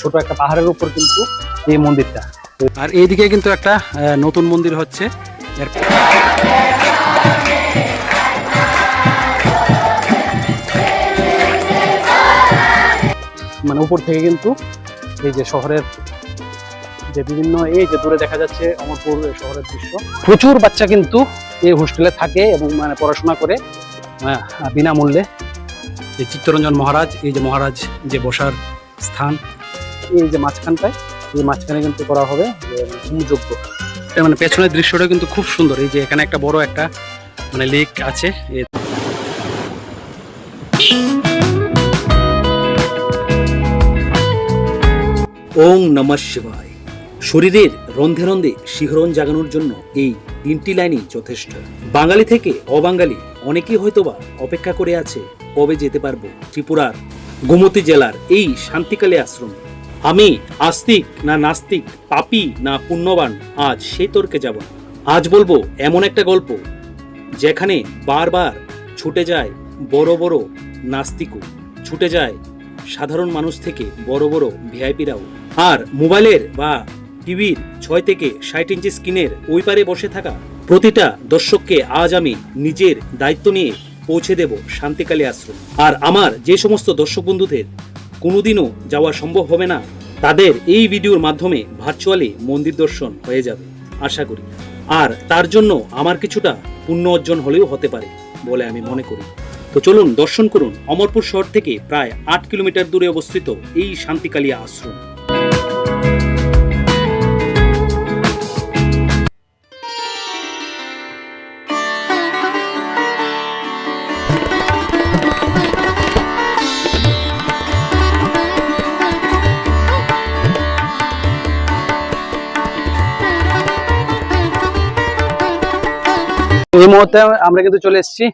ছোট একটা পাহাড়ের উপর কিন্তু এই মন্দিরটা। আর এইদিকে কিন্তু একটা নতুন মন্দির হচ্ছে। মানে উপর থেকে কিন্তু এই যে শহরের যে বিভিন্ন এই যে দূরে দেখা যাচ্ছে অমরপুর শহরের দৃশ্য। প্রচুর বাচ্চা কিন্তু এই হোস্টেলে থাকে এবং মানে পড়াশোনা করে বিনামূল্যে। এই চিত্তরঞ্জন মহারাজ এই যে মহারাজ যে বসার স্থান এই যে মাঝখানটায়, এই মাঝখানে কিন্তু করা হবে, যে এটা মানে পেছনের দৃশ্যটা কিন্তু খুব সুন্দর, এই যে এখানে একটা বড় একটা মানে লেক আছে। এ- ওং নমঃ শিবায়। শরীরের রন্ধে রন্ধে শিহরণ জাগানোর জন্য এই তিনটি লাইনই যথেষ্ট। বাঙালি থেকে অবাঙালি, অনেকেই হয়তোবা অপেক্ষা করে আছে কবে যেতে পারব ত্রিপুরার গোমতী জেলার এই শান্তিকালী আশ্রম। আমি আস্তিক না নাস্তিক, পাপী না পুণ্যবান, আজ সেই তর্কে যাব। আজ বলব এমন একটা গল্প, যেখানে বারবার ছুটে যায় বড় বড় নাস্তিকও, ছুটে যায় সাধারণ মানুষ থেকে বড় বড় ভিআইপিরাও আর মোবাইলের বা টিভির ছয় থেকে ষাট ইঞ্চি স্ক্রিনের ওই পারে বসে থাকা প্রতিটা দর্শককে আজ আমি নিজের দায়িত্ব নিয়ে পৌঁছে দেব শান্তিকালী আশ্রম আর আমার যে সমস্ত দর্শক বন্ধুদের কোনোদিনও যাওয়া সম্ভব হবে না। তাদের এই ভিডিওর মাধ্যমে ভার্চুয়ালি মন্দির দর্শন হয়ে যাবে, আশা করি। আর তার জন্য আমার কিছুটা পুণ্য অর্জন হলেও হতে পারে বলে আমি মনে করি। তো চলুন দর্শন করুন। অমরপুর শহর থেকে প্রায় আট কিলোমিটার দূরে অবস্থিত এই শান্তিকালিয়া আশ্রম। এই মুহূর্তে আমরা কিন্তু চলে এসেছি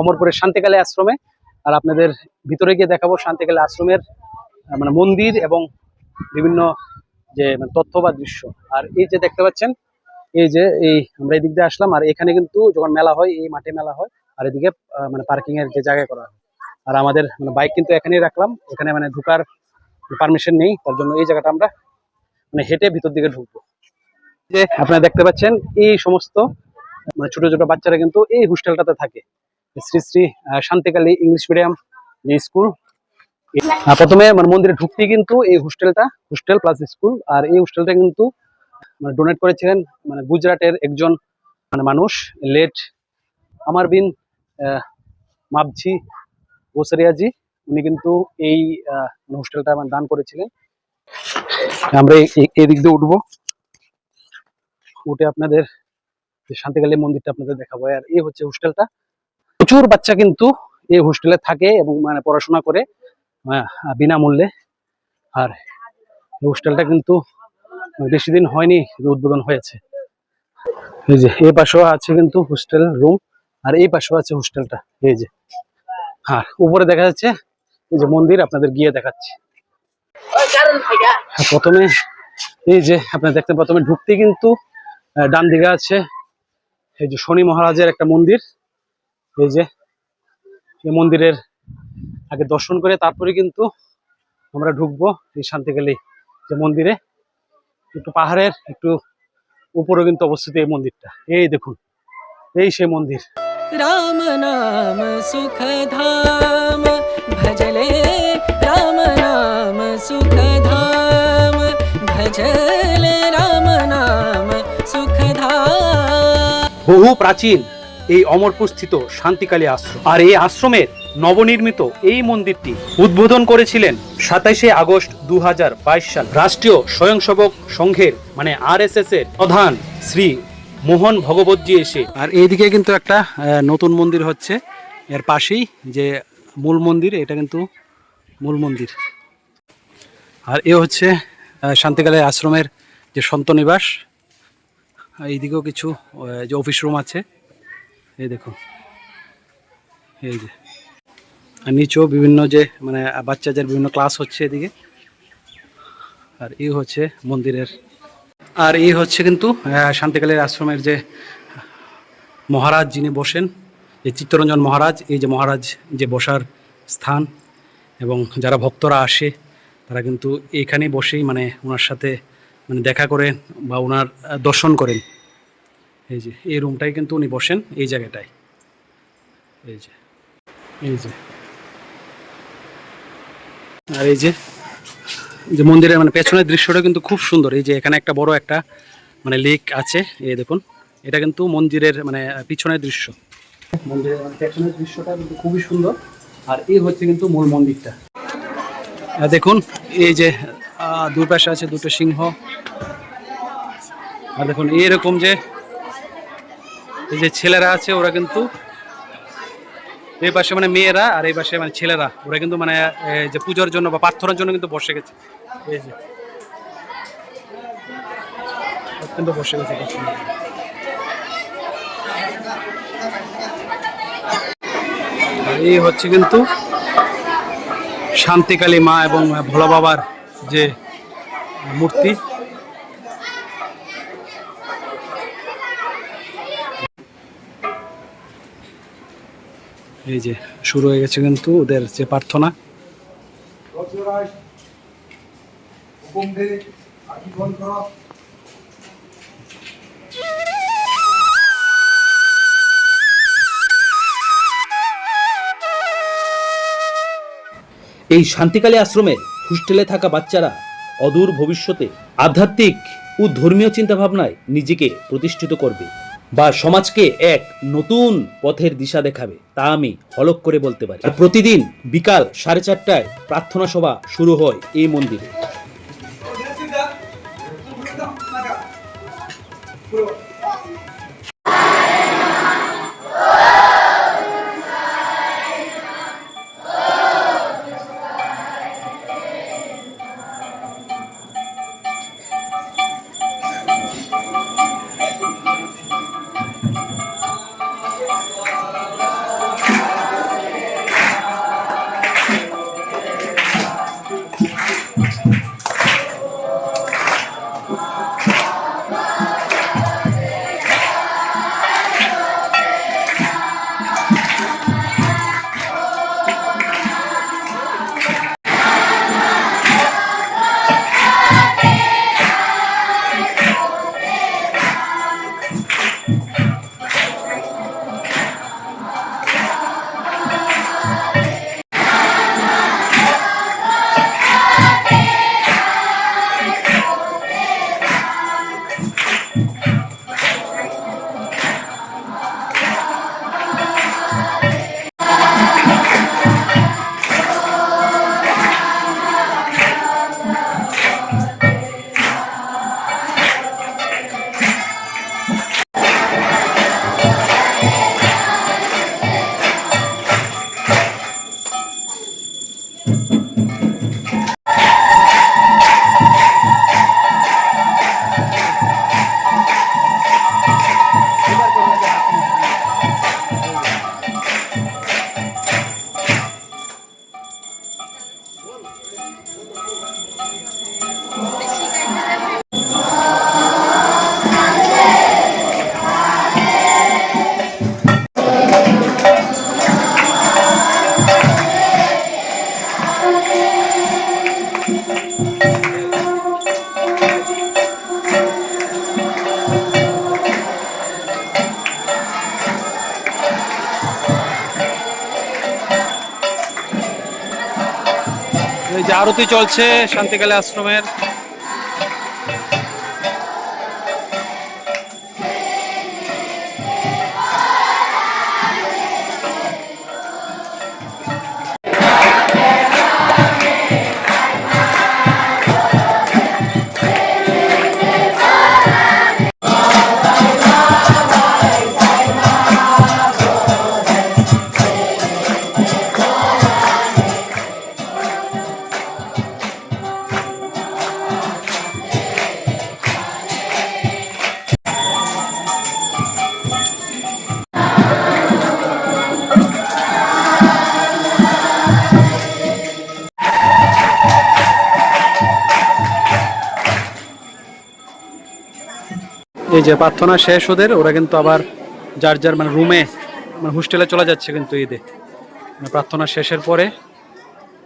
অমরপুরের শান্তিকালী আশ্রমে। আর আপনাদের ভিতরে গিয়ে দেখাবো শান্তিকালী আশ্রমের মানে মন্দির এবং বিভিন্ন যে মানে তথ্য বা দৃশ্য। আর এই যে দেখতে পাচ্ছেন, এই যে, এই আমরা এই দিক দিয়ে আসলাম। আর এখানে কিন্তু যখন মেলা হয়, এই মাঠে মেলা হয়, আর এদিকে মানে পার্কিং এর যে জায়গা করা হয়। আর আমাদের মানে বাইক কিন্তু এখানেই রাখলাম। এখানে মানে ঢুকার পারমিশন নেই, তার জন্য এই জায়গাটা আমরা মানে হেঁটে ভিতর দিকে ঢুকবো। যে, আপনারা দেখতে পাচ্ছেন, এই সমস্ত মানে ছোট ছোট বাচ্চারা কিন্তু এই হোস্টেলটাতে থাকে। শ্রী শ্রী শান্তিকালী ইংলিশ মিডিয়াম যে স্কুল প্রথমে মানে মন্দিরে ঢুকতে কিন্তু এই হোস্টেলটা, হোস্টেল প্লাস স্কুল, আর এই হোস্টেলটা কিন্তু মানে ডোনেট করেছিলেন মানে গুজরাটের একজন মানে মানুষ, লেট আমার বিন মাবঝি গোসারিয়াজি উনি কিন্তু এই মানে হোস্টেলটা মানে দান করেছিলেন। আমরা এই দিয়ে উঠবো। উঠে আপনাদের শান্তিকালী মন্দিরটা আপনাদের দেখাবো। আর এই হচ্ছে হোস্টেলটা প্রচুর বাচ্চা কিন্তু এই হোস্টেলে থাকে এবং মানে পড়াশোনা করে আহ, বিনামূল্যে। আর হোস্টেলটা কিন্তু বেশি দিন হয়নি উদ্বোধন হয়েছে। এই যে এই পাশেও আছে কিন্তু হোস্টেল রুম আর এই পাশেও আছে হোস্টেলটা এই যে আর উপরে দেখা যাচ্ছে এই যে মন্দির আপনাদের গিয়ে দেখাচ্ছি। প্রথমে এই যে আপনারা দেখতে প্রথমে ঢুকতে কিন্তু ডান দিকে আছে এই যে শনি মহারাজের একটা মন্দির। এই যে এই মন্দিরের আগে দর্শন করে তারপরে কিন্তু আমরা ঢুকবো এই শান্তি গেলেই যে মন্দিরে। একটু পাহাড়ের, একটু উপরে কিন্তু অবস্থিত এই মন্দিরটা। এই দেখুন, এই সে মন্দির। রাম নাম সুখধাম, ভজলে রাম নাম সুখধাম, ভজলে বহু প্রাচীন এই অমরপুর স্থিত শান্তিকালী আশ্রম। আর এই আশ্রমের নবনির্মিত এই মন্দিরটি উদ্বোধন করেছিলেন সাতাইশে আগস্ট দু হাজার বাইশ সাল রাষ্ট্রীয় স্বয়ংসেবক সংঘের মানে আর এস এর প্রধান শ্রী মোহন ভগবতজি এসে আর এইদিকে কিন্তু একটা নতুন মন্দির হচ্ছে। এর পাশেই যে মূল মন্দির এটা কিন্তু মূল মন্দির। আর এ হচ্ছে আহ, শান্তিকালী আশ্রমের যে সন্ত নিবাস আর এইদিকেও কিছু যে অফিস রুম আছে, এই দেখুন, এই যে। আর নিচেও বিভিন্ন যে মানে বাচ্চাদের বিভিন্ন ক্লাস হচ্ছে এদিকে। আর এই হচ্ছে মন্দিরের, আর এই হচ্ছে কিন্তু শান্তিকালের আশ্রমের যে মহারাজ যিনি বসেন, এই চিত্তরঞ্জন মহারাজ, এই যে মহারাজ যে বসার স্থান, এবং যারা ভক্তরা আসে, তারা কিন্তু এখানে বসেই মানে ওনার সাথে মানে দেখা করেন বা ওনার দর্শন করেন। এই যে, এই রুমটাই কিন্তু উনি বসেন, এই জায়গাটায়। এই যে এই যে। আর এই যে যে মন্দিরের মানে পেছনের দৃশ্যটা কিন্তু খুব সুন্দর। এই যে এখানে একটা বড় একটা মানে লেক আছে, এই দেখুন। এটা কিন্তু মন্দিরের মানে পিছনের দৃশ্য। মন্দিরের মানে পেছনের দৃশ্যটা কিন্তু খুবই সুন্দর। আর এই হচ্ছে কিন্তু মূল মন্দিরটা। দেখুন, এই যে আহ, দুই পাশে আছে দুটো সিংহ। আর দেখুন এরকম যে এই যে ছেলেরা আছে ওরা কিন্তু এই পাশে মানে মেয়েরা আর এই পাশে মানে ছেলেরা ওরা কিন্তু মানে যে পুজোর জন্য বা প্রার্থনার জন্য কিন্তু বসে গেছে। এই যে। কিন্তু বসে গেছে এই হচ্ছে কিন্তু শান্তিকালী মা এবং ভোলা বাবার যে মূর্তি। এই যে শুরু হয়ে গেছে কিন্তু ওদের যে প্রার্থনা। এই শান্তিকালী আশ্রমের হোস্টেলে থাকা বাচ্চারা অদূর ভবিষ্যতে আধ্যাত্মিক ও ধর্মীয় চিন্তাভাবনায় নিজেকে প্রতিষ্ঠিত করবে বা সমাজকে এক নতুন পথের দিশা দেখাবে, তা আমি হলক করে বলতে পারি। প্রতিদিন বিকাল সাড়ে চারটায় প্রার্থনা সভা শুরু হয় এই মন্দিরে। আরতি চলছে শান্তিকালী আশ্রমের। এই যে প্রার্থনা শেষ ওদের, ওরা কিন্তু আবার যার যার মানে রুমে মানে হোস্টেলে চলে যাচ্ছে কিন্তু ঈদে। মানে প্রার্থনা শেষের পরে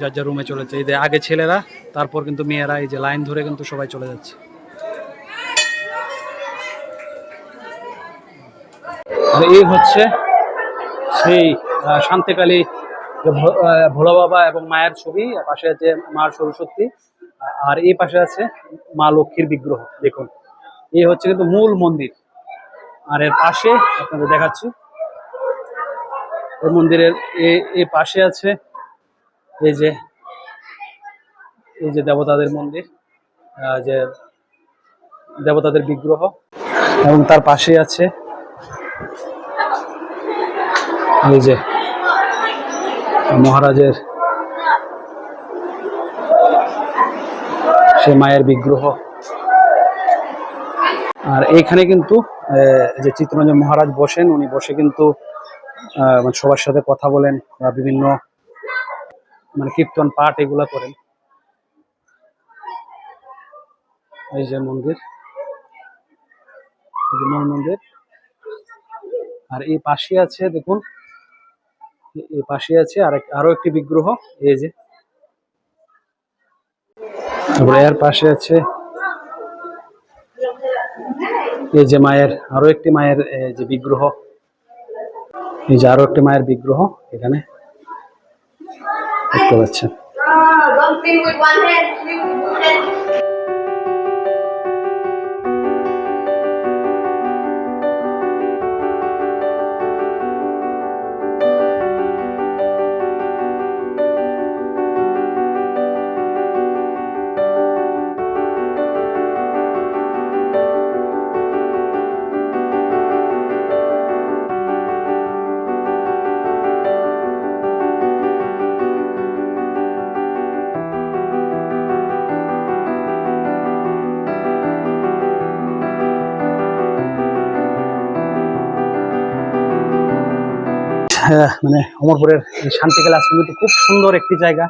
যার যার রুমে চলে যাচ্ছে। যে আগে ছেলেরা, তারপর কিন্তু মেয়েরা, এই যে লাইন ধরে কিন্তু সবাই চলে যাচ্ছে। আর এই হচ্ছে সেই শান্তিকালী ভোলা বাবা এবং মায়ের ছবি পাশে আছে মা সরস্বতী, আর এই পাশে আছে মা লক্ষ্মীর বিগ্রহ। দেখুন। এই হচ্ছে কিন্তু মূল মন্দির। আর এর পাশে আপনাদের দেখাচ্ছি। এই মন্দিরের এই পাশে আছে এই যে এই যে দেবতাদের মন্দির যে দেবতাদের বিগ্রহ, এবং তার পাশে আছে এই যে মহারাজের সে মায়ের বিগ্রহ। আর এইখানে কিন্তু যে চিত্তরঞ্জন মহারাজ বসেন, উনি বসে কিন্তু মানে সবার সাথে কথা বলেন বা বিভিন্ন মানে কীর্তন পাঠ এগুলা করেন। এই যে মন্দির। মন্দির। আর এই পাশে আছে, দেখুন, এই পাশে আছে আর আরও একটি বিগ্রহ, এই যে। তারপরে এর পাশে আছে এই যে মায়ের, আরও একটি মায়ের যে বিগ্রহ, এই যে আরও একটি মায়ের বিগ্রহ এখানে দেখতে পাচ্ছেন। মানে অমরপুরের আশ্রম কিন্তু খুব সুন্দর একটি জায়গা,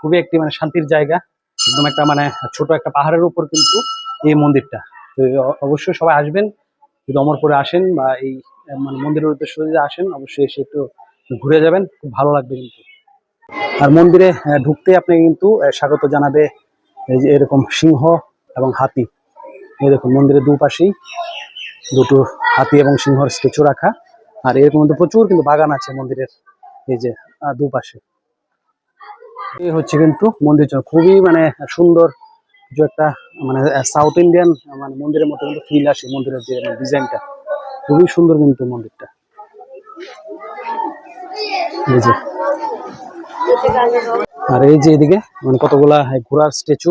খুবই একটি মানে শান্তির জায়গা, একদম একটা মানে ছোট একটা পাহাড়ের উপর কিন্তু এই মন্দিরটা। তো অবশ্যই সবাই আসবেন, যদি অমরপুরে আসেন বা এই মানে মন্দিরের উদ্দেশ্যে যদি আসেন, অবশ্যই এসে একটু ঘুরে যাবেন, খুব ভালো লাগবে কিন্তু। আর মন্দিরে ঢুকতে আপনি কিন্তু স্বাগত জানাবে এই যে এরকম সিংহ এবং হাতি। এই দেখুন মন্দিরের দুপাশেই দুটো হাতি এবং সিংহর স্ট্যাচু রাখা। আর এরকম কিন্তু প্রচুর কিন্তু বাগান আছে মন্দিরের, এই যে দুপাশে। এই হচ্ছে কিন্তু মন্দির খুবই মানে সুন্দর কিছু একটা মানে সাউথ ইন্ডিয়ান মানে মন্দিরের মতো কিন্তু ফিল আসে মন্দিরের যে ডিজাইনটা খুবই সুন্দর কিন্তু মন্দিরটা। আর এই যে এদিকে মানে কতগুলা ঘোড়ার স্ট্যাচু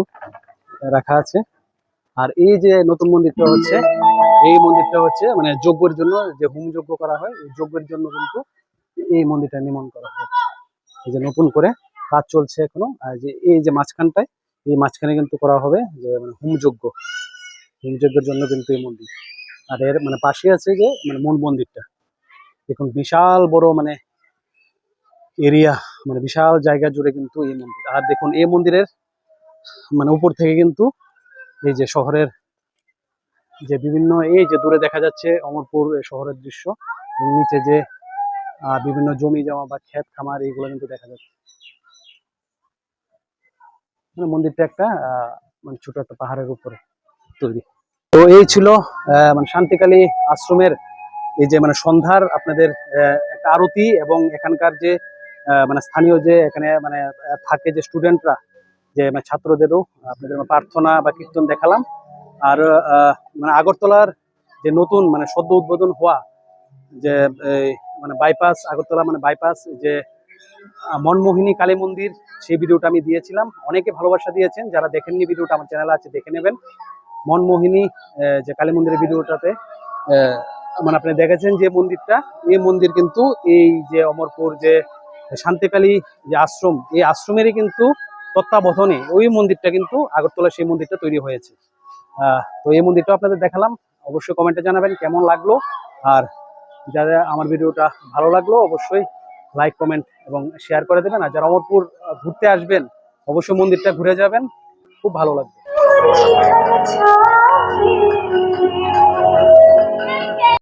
রাখা আছে। আর এই যে নতুন মন্দিরটা হচ্ছে এই মন্দিরটা হচ্ছে মানে যজ্ঞের জন্য যে হোম যজ্ঞ করা হয়, এই যজ্ঞের জন্য কিন্তু এই মন্দিরটা নির্মাণ করা হচ্ছে এই যে নতুন করে কাজ চলছে এখনও। আর যে এই যে মাঝখানটায়, এই মাঝখানে কিন্তু করা হবে যে মানে হোম যজ্ঞ। হোম যজ্ঞের জন্য কিন্তু এই মন্দির। আর এর মানে পাশে আছে যে মানে মূল মন্দিরটা। দেখুন, বিশাল বড় মানে এরিয়া মানে বিশাল জায়গা জুড়ে কিন্তু এই মন্দির। আর দেখুন, এই মন্দিরের মানে উপর থেকে কিন্তু এই যে শহরের যে বিভিন্ন, এই যে দূরে দেখা যাচ্ছে অমরপুর শহরের দৃশ্য এবং নিচে যে বিভিন্ন জমি জমা বা ক্ষেত খামার, এইগুলো কিন্তু দেখা যাচ্ছে। মানে মন্দিরটা একটা মানে ছোট একটা পাহাড়ের উপরে তৈরি। তো এই ছিল মানে শান্তিকালী আশ্রমের এই যে মানে সন্ধ্যার আপনাদের একটা আরতি এবং এখানকার যে মানে স্থানীয় যে, এখানে মানে থাকে যে স্টুডেন্টরা যে মানে ছাত্রদেরও আপনাদের প্রার্থনা বা কীর্তন দেখালাম। আর মানে আগরতলার যে নতুন মানে সদ্য উদ্বোধন হওয়া যে মানে বাইপাস আগরতলা মানে বাইপাস যে মনমোহিনী কালী মন্দির, সেই ভিডিওটা আমি দিয়েছিলাম। অনেকে ভালোবাসা দিয়েছেন, যারা দেখেননি ভিডিওটা, আমার চ্যানেল আছে, দেখে নেবেন। মনমোহিনী যে কালী মন্দিরের ভিডিওটাতে মানে আপনি দেখেছেন যে মন্দিরটা এই মন্দির কিন্তু এই যে অমরপুর, যে শান্তিকালী যে আশ্রম, এই আশ্রমেরই কিন্তু তত্ত্বাবধানে ওই মন্দিরটা কিন্তু আগরতলা সেই মন্দিরটা তৈরি হয়েছে। তো এই মন্দিরটা আপনাদের দেখালাম। অবশ্যই কমেন্টে জানাবেন কেমন লাগল। আর যারা আমার ভিডিওটা ভালো লাগল, অবশ্যই লাইক কমেন্ট এবং শেয়ার করে দেবেন। আর যারা অমরপুর ঘুরতে আসবেন, অবশ্যই মন্দিরটা ঘুরে যাবেন। খুব ভালো লাগবে.